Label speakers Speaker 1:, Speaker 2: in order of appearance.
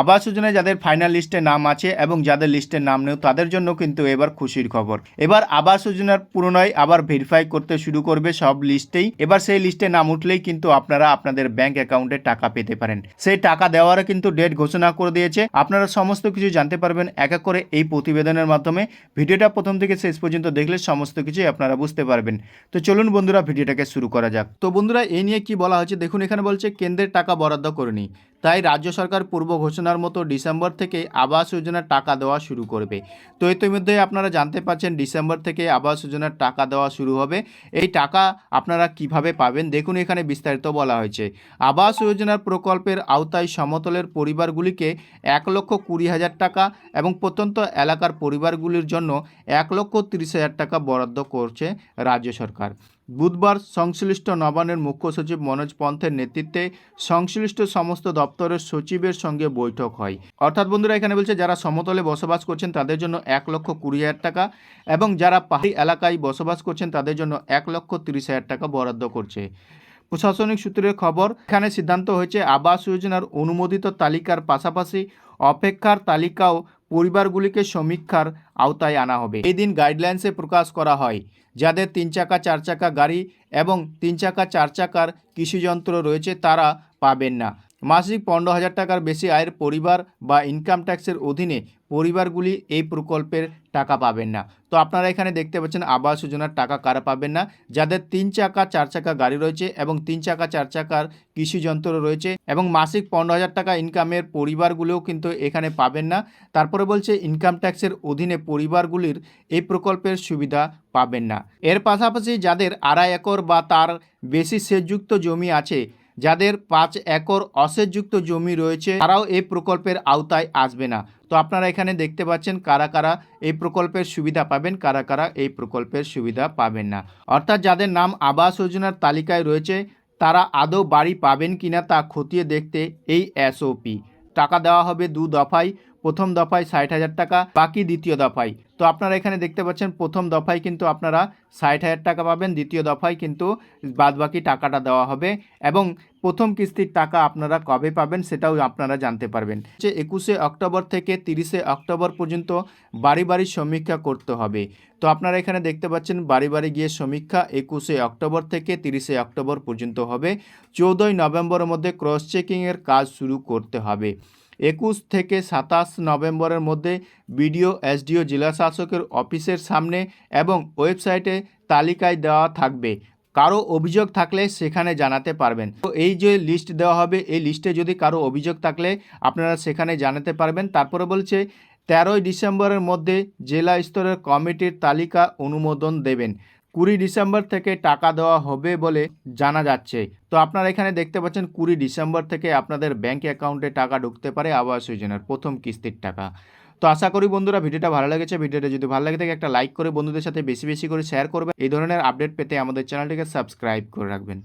Speaker 1: আবাস যোজনায় যাদের ফাইনাল লিস্টে নাম আছে এবং যাদের লিস্টে নাম নেই, তাদের জন্য কিন্তু এবার খুশির খবর। এবার আবাস যোজনার পুনরায় আবার ভেরিফাই করতে শুরু করবে সব লিস্টেই এবার সেই লিস্টে নাম উঠলেই কিন্তু আপনারা আপনাদের ব্যাংক অ্যাকাউন্টে টাকা পেতে পারেন। সেই টাকা দেওয়ারও কিন্তু ডেট ঘোষণা করে দিয়েছে। আপনারা সমস্ত কিছু জানতে পারবেন এক এক করে এই প্রতিবেদনের মাধ্যমে। ভিডিওটা প্রথম থেকে শেষ পর্যন্ত দেখলে সমস্ত কিছুই আপনারা বুঝতে পারবেন। তো চলুন বন্ধুরা, ভিডিওটাকে শুরু করা যাক। তো বন্ধুরা এই নিয়ে কি বলা হয়েছে? দেখুন, এখানে বলছে, কেন্দ্রের টাকা বরাদ্দ করেনি তাই রাজ্য সরকার পূর্ব ঘোষণার মতো ডিসেম্বর থেকে আবাস যোজনার টাকা দেওয়া শুরু করবে। তো ইতিমধ্যে আপনারা জানতে পারছেন ডিসেম্বর থেকে আবাস যোজনার টাকা দেওয়া শুরু হবে। এই টাকা আপনারা কীভাবে পাবেন? দেখুন, এখানে বিস্তারিত বলা হয়েছে। আবাস যোজনার প্রকল্পের আওতায় সমতলের পরিবারগুলিকে এক লক্ষ কুড়ি হাজার টাকা এবং প্রত্যন্ত এলাকার পরিবারগুলির জন্য এক লক্ষ তিরিশ হাজার টাকা বরাদ্দ করছে রাজ্য সরকার। বুধবার সংশ্লিষ্ট নবান্নের মুখ্য সচিব মনোজ পন্থের নেতৃত্বে সংশ্লিষ্ট সমস্ত দপ্তরের সচিবের সঙ্গে বৈঠক হয়। অর্থাৎ বন্ধুরা, এখানে বলছে, যারা সমতলে বসবাস করছেন, তাদের জন্য এক লক্ষ কুড়ি হাজার টাকা এবং যারা পাহাড়ি এলাকায় বসবাস করছেন, তাদের জন্য এক লক্ষ তিরিশ হাজার টাকা বরাদ্দ করছে। প্রশাসনিক সূত্রের খবর, এখানে সিদ্ধান্ত হয়েছে, আবাস যোজনার অনুমোদিত তালিকার পাশাপাশি অপেক্ষার তালিকাও পরিবারগুলিকে সমীক্ষার আওতায় আনা হবে। এই দিন গাইডলাইন্সে প্রকাশ করা হয়, যাদের তিন চাকা, চার চাকা গাড়ি এবং তিন চাকা, চার চাকার কৃষিযন্ত্র রয়েছে, তারা পাবেন না। মাসিক পনেরো হাজার টাকার বেশি আয়ের পরিবার বা ইনকাম ট্যাক্সের অধীনে পরিবারগুলি এই প্রকল্পের টাকা পাবেন না। তো আপনারা এখানে দেখতে পাচ্ছেন আবাস যোজনার টাকা কারা পাবেন না? যাদের তিন চাকা, চার চাকা গাড়ি রয়েছে এবং তিন চাকা, চার চাকার কৃষিযন্ত্র রয়েছে এবং মাসিক পনেরো হাজার টাকা ইনকামের পরিবারগুলোও কিন্তু এখানে পাবেন না। তারপরে বলছে ইনকাম ট্যাক্সের অধীনে পরিবারগুলির এই প্রকল্পের সুবিধা পাবেন না। এর পাশাপাশি যাদের আড়াই একর বা তার বেশি সেচযুক্ত জমি আছে যাদের পাঁচ একর অসেচযুক্ত জমি রয়েছে, তারাও এই প্রকল্পের আওতায় আসবে না। তো আপনারা এখানে দেখতে পাচ্ছেন কারা কারা এই প্রকল্পের সুবিধা পাবেন, কারা কারা এই প্রকল্পের সুবিধা পাবেন না। অর্থাৎ যাদের নাম আবাস যোজনার তালিকায় রয়েছে, তারা আদৌ বাড়ি পাবেন কিনা তা খতিয়ে দেখতে এই এসওপি। টাকা দেওয়া হবে দু দফায় প্রথম দফায় ষাট হাজার টাকা, বাকি দ্বিতীয় দফায়। তো আপনারা এখানে দেখতে পাচ্ছেন, প্রথম দফায় কিন্তু আপনারা ষাট হাজার টাকা পাবেন, দ্বিতীয় দফায় কিন্তু বাদবাকি টাকাটা দেওয়া হবে এবং প্রথম কিস্তির টাকা আপনারা কবে পাবেন সেটাও আপনারা জানতে পারবেন। যে একুশে অক্টোবর থেকে তিরিশে অক্টোবর পর্যন্ত বাড়ি বাড়ি সমীক্ষা করতে হবে। তো আপনারা এখানে দেখতে পাচ্ছেন, বাড়ি বাড়ি গিয়ে সমীক্ষা একুশে অক্টোবর থেকে তিরিশে অক্টোবর পর্যন্ত হবে। চৌদ্দই নভেম্বরের মধ্যে ক্রস চেকিংয়ের কাজ শুরু করতে হবে। একুশ থেকে সাতাশ নভেম্বরের মধ্যে বিডিও, এসডিও, জেলা শাসকের অফিসের সামনে এবং ওয়েবসাইটে তালিকায় দেওয়া থাকবে। কারও অভিযোগ থাকলে সেখানে জানাতে পারবেন। তো এই যে লিস্ট দেওয়া হবে, এই লিস্টে যদি কারও অভিযোগ থাকলে আপনারা সেখানে জানাতে পারবেন। তারপরে বলছে, তেরোই ডিসেম্বরের মধ্যে জেলা স্তরের কমিটির তালিকা অনুমোদন দেবেন। কুড়ি ডিসেম্বর থেকে টাকা দেওয়া হবে বলে জানা যাচ্ছে। তো আপনারা এখানে দেখতে পাচ্ছেন কুড়ি ডিসেম্বর থেকে আপনাদের ব্যাঙ্ক অ্যাকাউন্টে টাকা ঢুকতে পারে আবাস যোজনার প্রথম কিস্তির টাকা। তো আশা করি বন্ধুরা ভিডিওটা ভালো লেগেছে। ভিডিওটা যদি ভালো লাগে থাকে একটা লাইক করে বন্ধুদের সাথে বেশি বেশি করে শেয়ার করবে এই ধরনের আপডেট পেতে আমাদের চ্যানেলটিকে সাবস্ক্রাইব করে রাখবেন।